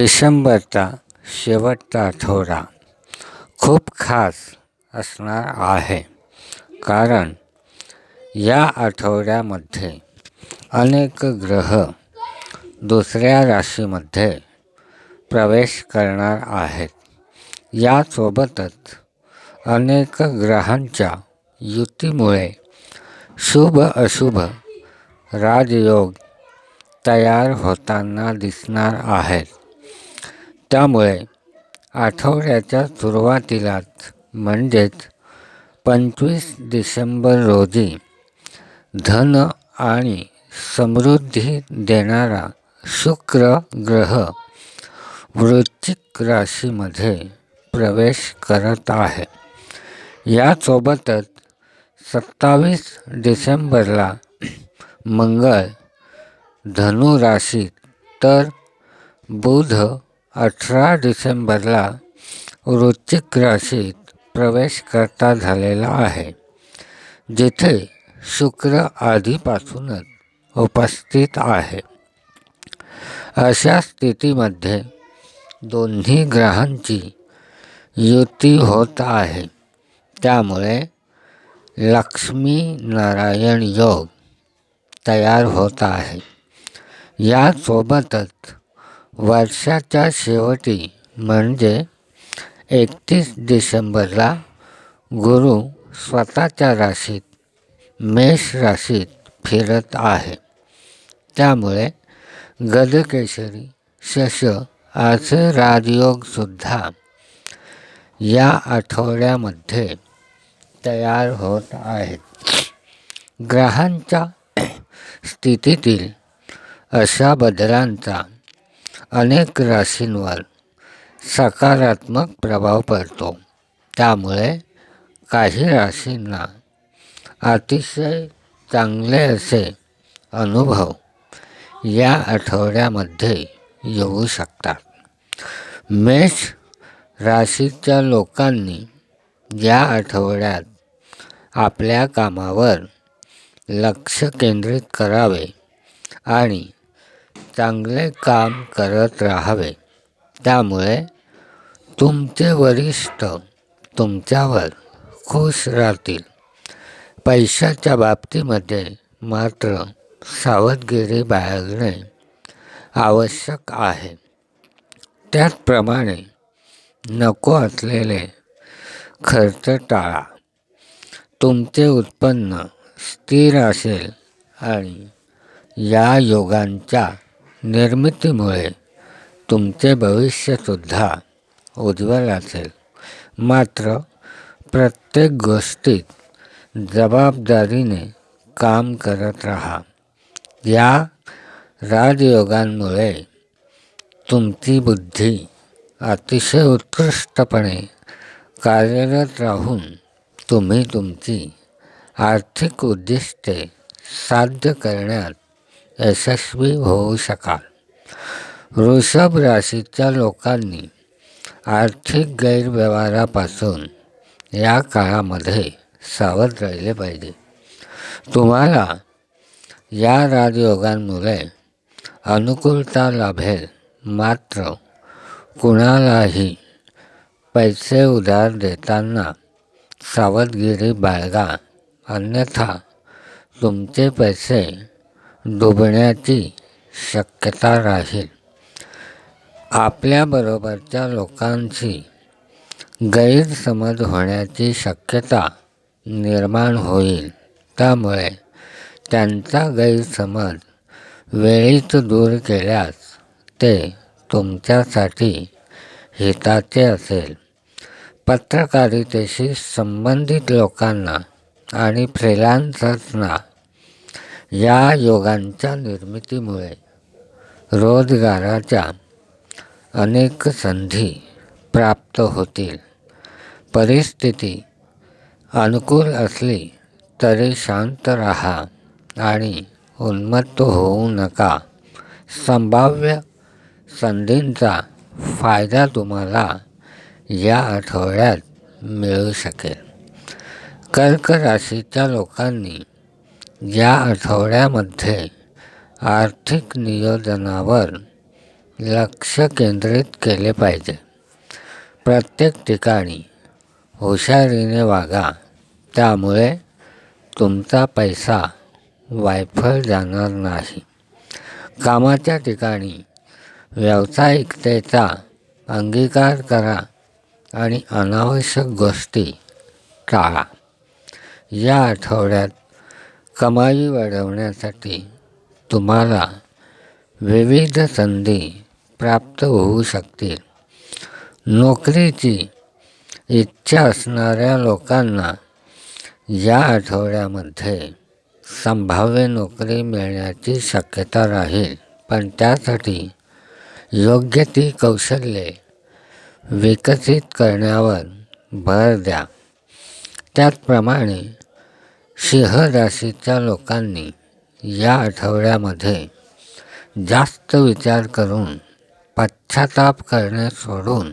डिसेंबरचा शेवटचा आठवडा खूप खास असणार आहे. कारण या आठवड्यामध्ये अनेक ग्रह दुसऱ्या राशीमध्ये प्रवेश करणार आहेत. यासोबतच अनेक ग्रहांच्या युतीमुळे शुभ अशुभ राजयोग तयार होताना दिसणार आहेत. त्यामुळे आठवड्याच्या सुरुवातीलाच म्हणजेच पंचवीस डिसेंबर रोजी धन आणि समृद्धी देणारा शुक्र ग्रह वृश्चिक राशीमध्ये प्रवेश करत आहे. यासोबतच सत्तावीस डिसेंबरला मंगळ धनु राशीत तर बुध अठरा डिसेंबरला वृश्चिक राशीत प्रवेश करता झालेला आहे, जिथे शुक्र आधीपासूनच उपस्थित आहे. अशा स्थितीमध्ये दोन्ही ग्रहांची युती होत आहे. त्यामुळे लक्ष्मी नारायण योग तयार होत आहे. यासोबतच वर्षाच्या शेवटी म्हणजे एकतीस डिसेंबरला गुरु स्वतःच्या राशीत मेष राशीत फिरत आहे. त्यामुळे गजकेशरी शश असे राजयोगसुद्धा या आठवड्यामध्ये तयार होत आहेत. ग्रहांच्या स्थितीतील अशा बदलांचा अनेक राशींवर सकारात्मक प्रभाव पडतो. त्यामुळे काही राशींना अतिशय चांगले असे अनुभव या आठवड्यामध्ये येऊ शकतात. मेष राशीच्या लोकांनी या आठवड्यात आपल्या कामावर लक्ष केंद्रित करावे आणि चांगले काम करत राहावे. त्यामुळे तुमचे वरिष्ठ तुमच्यावर खुश राहतील. पैशाच्या बाबतीमध्ये मात्र सावधगिरी बाळगणे आवश्यक आहे. त्याचप्रमाणे नको असलेले खर्च टाळा. तुमचे उत्पन्न स्थिर असेल आणि या योगांच्या निर्मितीमुळे तुमचे भविष्यसुद्धा उज्ज्वल असेल. मात्र प्रत्येक गोष्टीत जबाबदारीने काम करत राहा. या राजयोगांमुळे तुमची बुद्धी अतिशय उत्कृष्टपणे कार्यरत राहून तुम्ही तुमची आर्थिक उद्दिष्टे साध्य करण्यात यशस्वी होऊ शकाल. वृषभ राशीच्या लोकांनी आर्थिक गैरव्यवहारापासून या काळामध्ये सावध राहिले पाहिजे. तुम्हाला या राजयोगांमुळे अनुकूलता लाभेल मात्र कुणालाही पैसे उधार देताना सावधगिरी बाळगा. अन्यथा तुमचे पैसे डुबण्याची शक्यता राहील. आपल्याबरोबरच्या लोकांशी गैरसमज होण्याची शक्यता निर्माण होईल. त्यामुळे त्यांचा गैरसमज वेळीच दूर केल्यास ते तुमच्यासाठी हिताचे असेल. पत्रकारितेशी संबंधित लोकांना आणि फ्रीलान्सर्सना या योगांच्या निर्मितीमुळे रोजगाराच्या अनेक संधी प्राप्त होतील. परिस्थिती अनुकूल असली तरी शांत राहा आणि उन्मत्त होऊ नका. संभाव्य संधींचा फायदा तुम्हाला या आठवड्यात मिळू शकेल. कर्क राशीच्या लोकांनी या आठवड्यामध्ये आर्थिक नियोजनावर लक्ष केंद्रित केले पाहिजे. प्रत्येक ठिकाणी हुशारीने वागा. त्यामुळे तुमचा पैसा वायफळ जाणार नाही. कामाच्या ठिकाणी व्यावसायिकतेचा अंगीकार करा आणि अनावश्यक गोष्टी टाळा. या आठवड्यात कमाई वाढवण्यासाठी तुम्हाला विविध संधी प्राप्त होऊ शकतील. नोकरीची इच्छा असणाऱ्या लोकांना या आठवड्यामध्ये संभाव्य नोकरी मिळण्याची शक्यता राहील. पण त्यासाठी योग्य ती कौशल्ये विकसित करण्यावर भर द्या. त्याचप्रमाणे सिंह राशीच्या लोकांनी या आठवड्यामध्ये जास्त विचार करून पश्चाताप करणे सोडून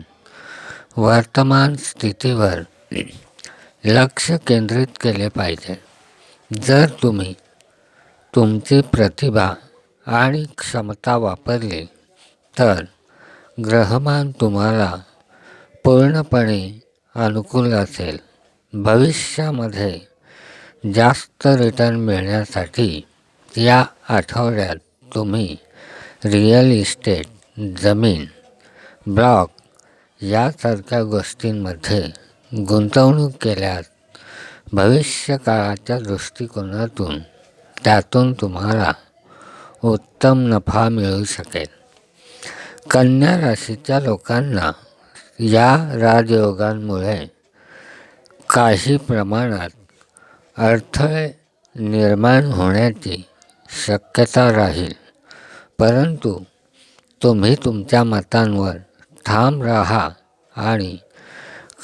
वर्तमान स्थितीवर लक्ष केंद्रित केले पाहिजे. जर तुम्ही तुमची प्रतिभा आणि क्षमता वापरली तर ग्रहमान तुम्हाला पूर्णपणे अनुकूल असेल. भविष्यामध्ये जास्त रिटर्न मिळण्यासाठी या आठवड्यात तुम्ही रिअल इस्टेट जमीन ब्लॉक यासारख्या गोष्टींमध्ये गुंतवणूक केल्यास भविष्यकाळाच्या दृष्टिकोनातून त्यातून तुम्हाला उत्तम नफा मिळू शकेल. कन्या राशीच्या लोकांना या राजयोगांमुळे काही प्रमाणात अडथळे निर्माण होण्याची शक्यता राहील. परंतु तुम्ही तुमच्या मतांवर ठाम राहा आणि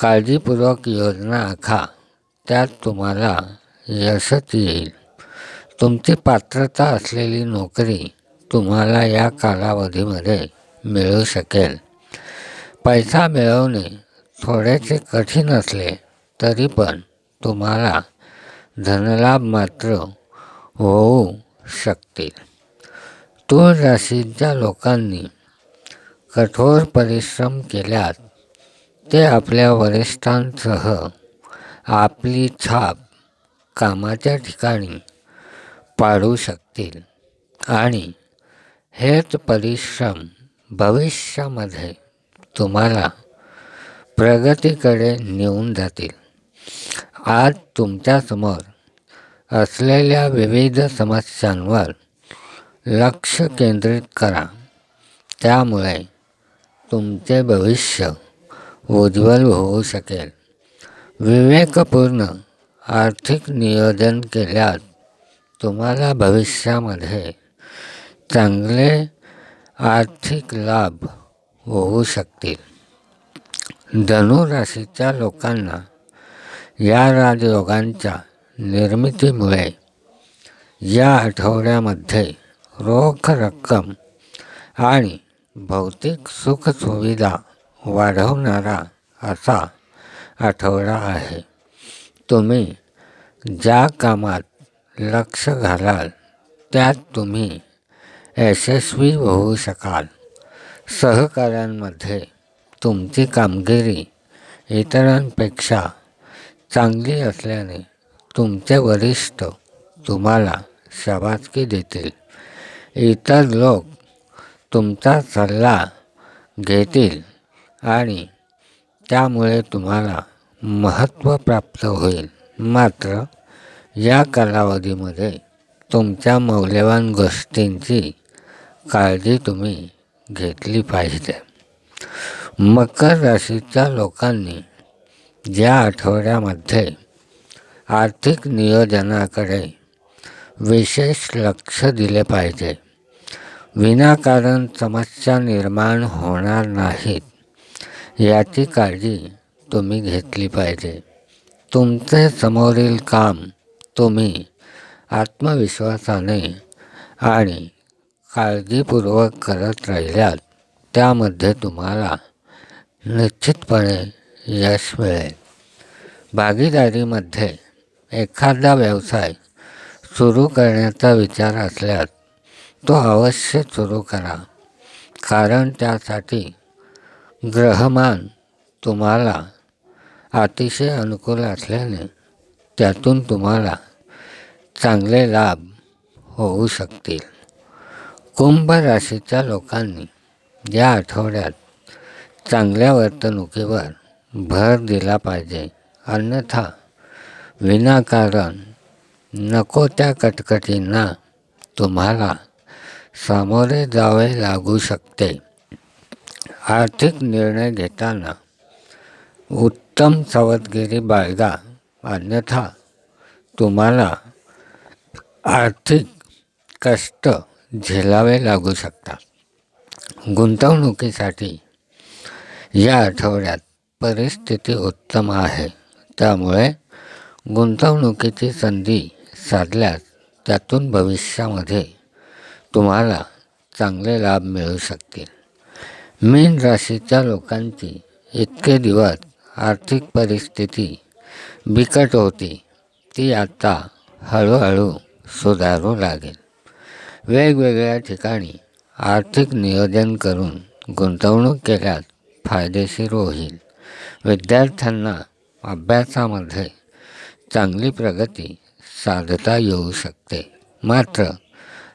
काळजीपूर्वक योजना आखा. त्यात तुम्हाला यशच येईल. तुमची पात्रता असलेली नोकरी तुम्हाला या कालावधीमध्ये मिळू शकेल. पैसा मिळवणे थोडेसे कठीण असले तरी पण तुम्हाला धनलाभ मात्र होऊ शकतील तूळ राशीच्या लोकांनी कठोर परिश्रम केल्यास ते आपल्या वरिष्ठांसह आपली छाप कामाच्या ठिकाणी पाडू शकतील आणि हेच परिश्रम भविष्यामध्ये तुम्हाला प्रगतीकडे नेऊन जातील. आज तुमच्यासमोर असलेल्या विविध समस्यांवर लक्ष केंद्रित करा. त्यामुळे तुमचे भविष्य उज्ज्वल होऊ शकेल. विवेकपूर्ण आर्थिक नियोजन केल्यास तुम्हाला भविष्यामध्ये चांगले आर्थिक लाभ होऊ शकतील. धनुराशीच्या लोकांना या राजयोगांच्या निर्मितीमुळे या आठवड्यामध्ये रोख रक्कम आणि भौतिक सुखसुविधा वाढवणारा असा आठवडा आहे. तुम्ही ज्या कामात लक्ष घालाल त्यात तुम्ही यशस्वी होऊ शकाल. सहकाऱ्यांमध्ये तुमची कामगिरी इतरांपेक्षा चांगली असल्याने तुमचे वरिष्ठ तुम्हाला शाबासकी देतील. इतर लोक तुमचा सल्ला घेतील आणि त्यामुळे तुम्हाला महत्त्व प्राप्त होईल. मात्र या कालावधीमध्ये तुमच्या मौल्यवान गोष्टींची काळजी तुम्ही घेतली पाहिजे. मकर राशीच्या लोकांनी ज्या आठवड्यामध्ये आर्थिक नियोजनाकडे विशेष लक्ष दिले पाहिजे. विनाकारण समस्या निर्माण होणार नाहीत. याची काळजी तुम्ही घेतली पाहिजे. तुमचे समोरील काम तुम्ही आत्मविश्वासाने आणि काळजीपूर्वक करत राहिल्यात त्यामध्ये तुम्हाला निश्चितपणे यश मिळेल. भागीदारीमध्ये एखादा व्यवसाय सुरू करण्याचा विचार असल्यास तो अवश्य सुरू करा. कारण त्यासाठी ग्रहमान तुम्हाला अतिशय अनुकूल असल्याने त्यातून तुम्हाला चांगले लाभ होऊ शकतील. कुंभ राशीच्या लोकांनी या आठवड्यात चांगल्या वर्तणुकीवर भर दिला पाहिजे. अन्यथा विनाकारण नको त्या कटकटींना तुम्हाला सामोरे जावे लागू शकते. आर्थिक निर्णय घेताना उत्तम सावधगिरी बाळगा. अन्यथा तुम्हाला आर्थिक कष्ट झेलावे लागू शकतात. गुंतवणुकीसाठी या आठवड्यात परिस्थिती उत्तम आहे. त्यामुळे गुंतवणुकीची संधी साधल्यास त्यातून भविष्यामध्ये तुम्हाला चांगले लाभ मिळू शकतील. मीन राशीच्या लोकांची इतके दिवस आर्थिक परिस्थिती बिकट होती ती आता हळूहळू सुधारू लागेल. वेगवेगळ्या ठिकाणी आर्थिक नियोजन करून गुंतवणूक केल्यास फायदेशीर होईल. विद्यार्थ्यांना अभ्यासामध्ये चांगली प्रगती साधता येऊ शकते. मात्र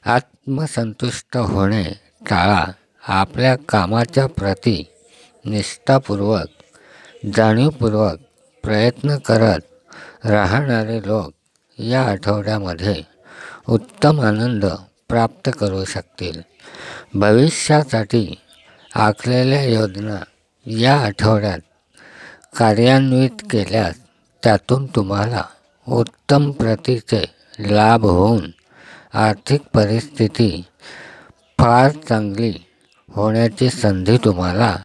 आत्मसंतुष्ट होणे टाळा आपल्या कामाच्या प्रती निष्ठापूर्वक जाणीवपूर्वक प्रयत्न करत राहणारे लोक या आठवड्यामध्ये उत्तम आनंद प्राप्त करू शकतील. भविष्यासाठी आखलेल्या योजना या आठवड्यात कार्यान्वित केल्यास त्यातून तुम्हाला उत्तम प्रतीचे लाभ होऊन आर्थिक परिस्थिती फार चांगली होण्याची संधी तुम्हाला